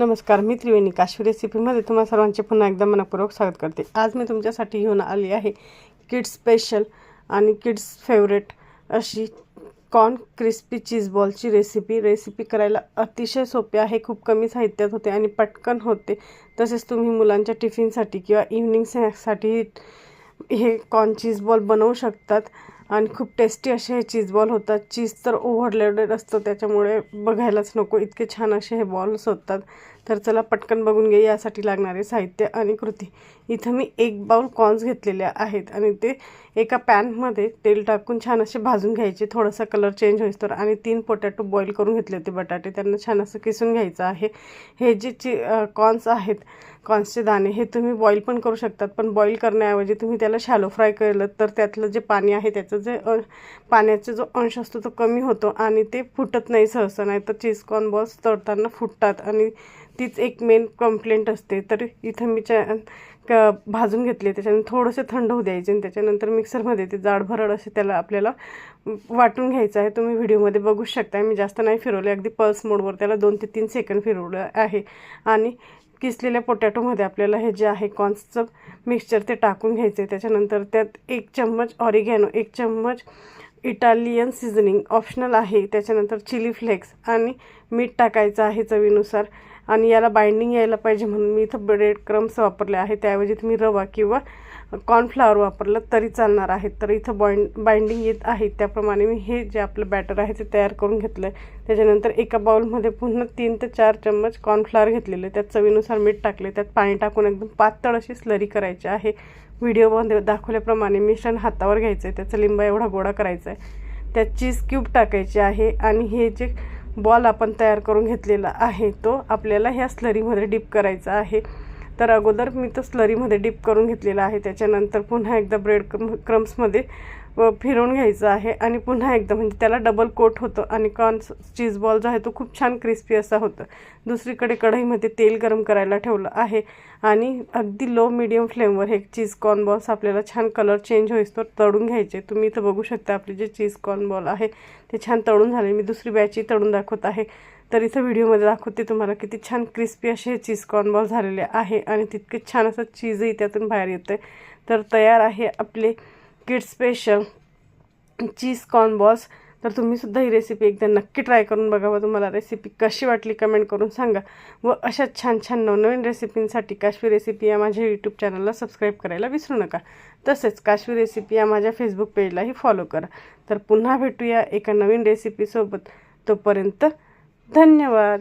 नमस्कार मी त्रिवेणी काश्मीर रेसिपीमध्ये तुम्हा सर्वांचे पुन्हा एकदा मनपूर्वक स्वागत करते. आज मी तुमच्यासाठी घेऊन आली आहे किड्स स्पेशल आणि किड्स फेवरेट अशी कॉर्न क्रिस्पी चीज बॉलची रेसिपी रेसिपी करायला अतिशय सोपी आहे खूप कमी साहित्यात होते आणि पटकन होते. तसेच तुम्ही मुलांच्या टिफिनसाठी किंवा इव्हनिंग स्नॅक्ससाठी हे कॉर्न चीज बॉल बनवू शकतात. आणि खूप टेस्टी असे हे चीज बॉल होतात. चीज तर ओव्हरलोडेड असतं त्याच्यामुळे बघायलाच नको. इतके छान असे हे बॉल्स होतात. तर चला पटकन बघून घे यासाठी लागणारे साहित्य आणि कृती. इथं मी एक बाउल कॉर्न्स घेतलेले आहेत आणि ते एका पॅनमध्ये तेल टाकून छान असे भाजून घ्यायचे. थोडासा कलर चेंज होईस तर. आणि तीन पोटॅटो बॉईल करून घेतले होते बटाटे. त्यांना छान असं किसून घ्यायचं आहे. हे जे ची कॉर्न्स आहेत कॉन्सचे दाणे हे तुम्ही बॉईल पण करू शकतात पण बॉईल करण्याऐवजी तुम्ही त्याला शॅलो फ्राय केलं तर त्यातलं जे पाणी आहे त्याचं जे पाण्याचा जो अंश असतो तो कमी होतो आणि ते फुटत नाही सहसा. नाही तर चीजकॉर्न बॉल्स तळताना फुटतात आणि तीच एक मेन कंप्लेंट असते. तर इथं मी च्या क भाजून घेतले. त्याच्यानंतर थोडंसं थंड होऊ द्यायचे आणि त्याच्यानंतर मिक्सरमध्ये ते जाडभरड असे त्याला आपल्याला वाटून घ्यायचं आहे. तुम्ही व्हिडिओमध्ये बघू शकता मी जास्त नाही फिरवले. अगदी पल्स मोडवर त्याला दोन ते तीन सेकंड फिरवलं आहे. आणि किसलेल्या पोटॅटोमध्ये आपल्याला हे जे आहे कॉर्न्सचं मिक्सचर ते टाकून घ्यायचं आहे त्याच्यानंतर त्यात एक चम्मच ऑरिगॅनो एक चम्मच इटालियन सिझनिंग ऑप्शनल आहे. त्याच्यानंतर चिली फ्लेक्स आणि मीठ टाकायचं आहे चवीनुसार. आणि याला बाइंडिंग यायला पाहिजे म्हणून मी इथं ब्रेड क्रम्स वापरले आहे त्याऐवजी तुम्ही रवा किंवा कॉर्नफ्लॉवर वापरलं तरी चालणार आहे. तर इथं बॉइंड बाइंडिंग येत आहे. त्याप्रमाणे मी हे जे आपलं बॅटर आहे ते तयार करून घेतलं आहे त्याच्यानंतर एका बाउलमध्ये पुन्हा तीन ते चार चम्मच कॉर्नफ्लॉवर घेतलेले त्यात चवीनुसार मीठ टाकले त्यात पाणी टाकून एकदम पातळ अशी स्लरी करायची आहे. व्हिडिओमध्ये दाखवल्याप्रमाणे मिश्रण हातावर घ्यायचं आहे त्याचा लिंबा एवढा गोळा करायचा आहे त्यात चीज क्यूब टाकायचे आहे. आणि हे जे बॉल आपण तयार करून घेतलेला आहे. तो आपल्याला ह्या स्लरीमध्ये डिप करायचा आहे. तर अगोदर मी तो स्लरीमध्ये डिप करून घेतलेला आहे. त्याच्यानंतर पुन्हा एकदा ब्रेड क्रम क्रम्समध्ये फिरवून घ्यायचं आहे आणि पुन्हा एकदा म्हणजे त्याला डबल कोट होतं आणि कॉर्न्स चीज बॉल जो आहे तो खूप छान क्रिस्पी असा होतं. दुसरीकडे कढईमध्ये तेल गरम करायला ठेवलं आहे आणि अगदी लो मिडियम फ्लेमवर हे चीज कॉर्न बॉल्स आपल्याला छान कलर चेंज होईस तर तळून घ्यायचे. तुम्ही इथं बघू शकता आपले जे चीज कॉर्न बॉल आहे ते छान तळून झाले. मी दुसरी बॅचही तळून दाखवत आहे. तर इथं व्हिडिओमध्ये दाखवते तुम्हाला किती छान क्रिस्पी असे हे चीज कॉर्न बॉल झालेले आहे आणि तितके छान असं चीजही त्यातून बाहेर येतं तर तयार आहे आपले kid special cheese corn balls तर तुम्हीसुद्धा ही रेसिपी एकदा नक्की ट्राय करून बघा व तुम्हाला रेसिपी कशी वाटली कमेंट करून सांगा. व अशा छान छान नवनवीन रेसिपींसाठी काश्मीर रेसिपी या माझ्या यूट्यूब चॅनलला सबस्क्राईब करायला विसरू नका. तसेच काश्मीर रेसिपी या माझ्या फेसबुक पेजलाही फॉलो करा. तर पुन्हा भेटूया एका नवीन रेसिपीसोबत तोपर्यंत धन्यवाद.